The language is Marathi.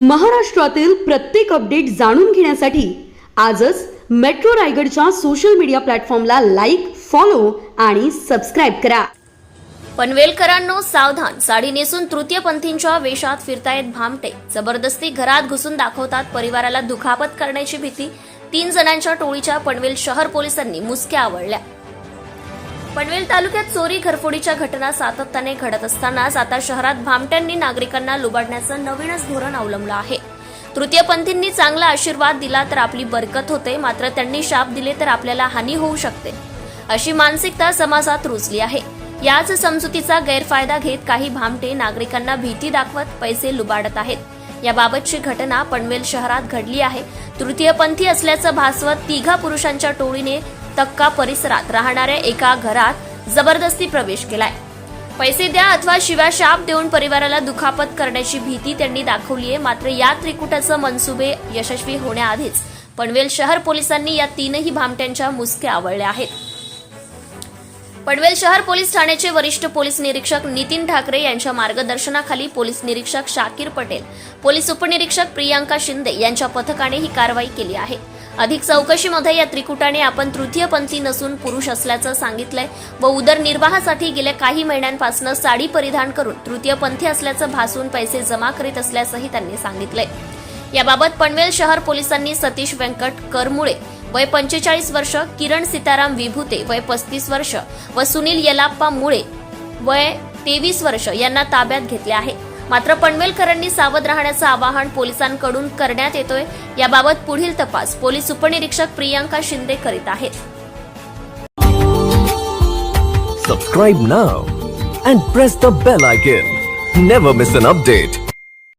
महाराष्ट्रातील प्रत्येक अपडेट जाणून घेण्यासाठी आजच मेट्रो रायगडच्या सोशल मीडिया प्लॅटफॉर्मला लाईक फॉलो आणि सबस्क्राईब करा. पनवेलकरांनो सावधान. साडी नेसून तृतीयपंथींच्या वेशात फिरतायत भामटे. जबरदस्ती घरात घुसून दाखवतात परिवाराला दुखापत करण्याची भीती. तीन जणांच्या टोळीच्या पनवेल शहर पोलिसांनी मुसक्या आवडल्या पनवेल तालुक्यात चोरी घरफोडीच्या घटना सातत्याने घडत असतानाच आता शहरात भामट्यांनी नागरिकांना लुबाडण्याचं नवीनच धोरण अवलंबलं आहे. तृतीयपंथींनी चांगला आशीर्वाद दिला तर आपली बरकत होते मात्र त्यांनी शाप दिले तर आपल्याला हानी होऊ शकते अशी मानसिकता समाजात रुजली आहे. याच समजुतीचा गैरफायदा घेत काही भामटे नागरिकांना भीती दाखवत पैसे लुबाडत आहेत. याबाबतची घटना पनवेल शहरात घडली आहे. तृतीयपंथी असल्याचं भासवत तिघा पुरुषांच्या टोळीने तक्का परिसरात राहणाऱ्या एका घरात जबरदस्ती प्रवेश केलाय. पैसे द्या अथवा शिव्या शाप देऊन परिवाराला दुखापत करण्याची भीती त्यांनी दाखवली आहे मात्र या त्रिकुटाचं मनसुबे यशस्वी होण्याआधीच पनवेल शहर पोलिसांनी या तीनही भामट्यांच्या मुसक्या आवळल्या आहेत. पनवेल शहर पोलीस ठाण्याचे वरिष्ठ पोलीस निरीक्षक नितीन ठाकरे यांच्या मार्गदर्शनाखाली पोलीस निरीक्षक शाकीर पटेल पोलीस उपनिरीक्षक प्रियांका शिंदे यांच्या पथकाने ही कारवाई केली आहे. अधिक चौकशीमध्ये या त्रिकुटाने आपण तृतीयपंथी नसून पुरुष असल्याचं सांगितलंय व उदरनिर्वाहासाठी गेल्या काही महिन्यांपासून साडी परिधान करून तृतीयपंथी असल्याचं भासून पैसे जमा करीत असल्याचंही त्यांनी सांगितलंय. याबाबत पनवेल शहर पोलिसांनी सतीश व्यंकट करमुळे वय पंचेचाळीस वर्ष किरण सीताराम विभूते वय पस्तीस वर्ष व सुनील यलाप्पा मुळे वय तेवीस वर्ष यांना ताब्यात घेतले आहे. मात्र पनवेलकरांनी सावध राहण्याचं आवाहन पोलिसांकडून करण्यात येतोय याबाबत पुढील तपास पोलीस उपनिरीक्षक प्रियांका शिंदे करीत आहेत Subscribe now and press the bell icon. Never miss an update.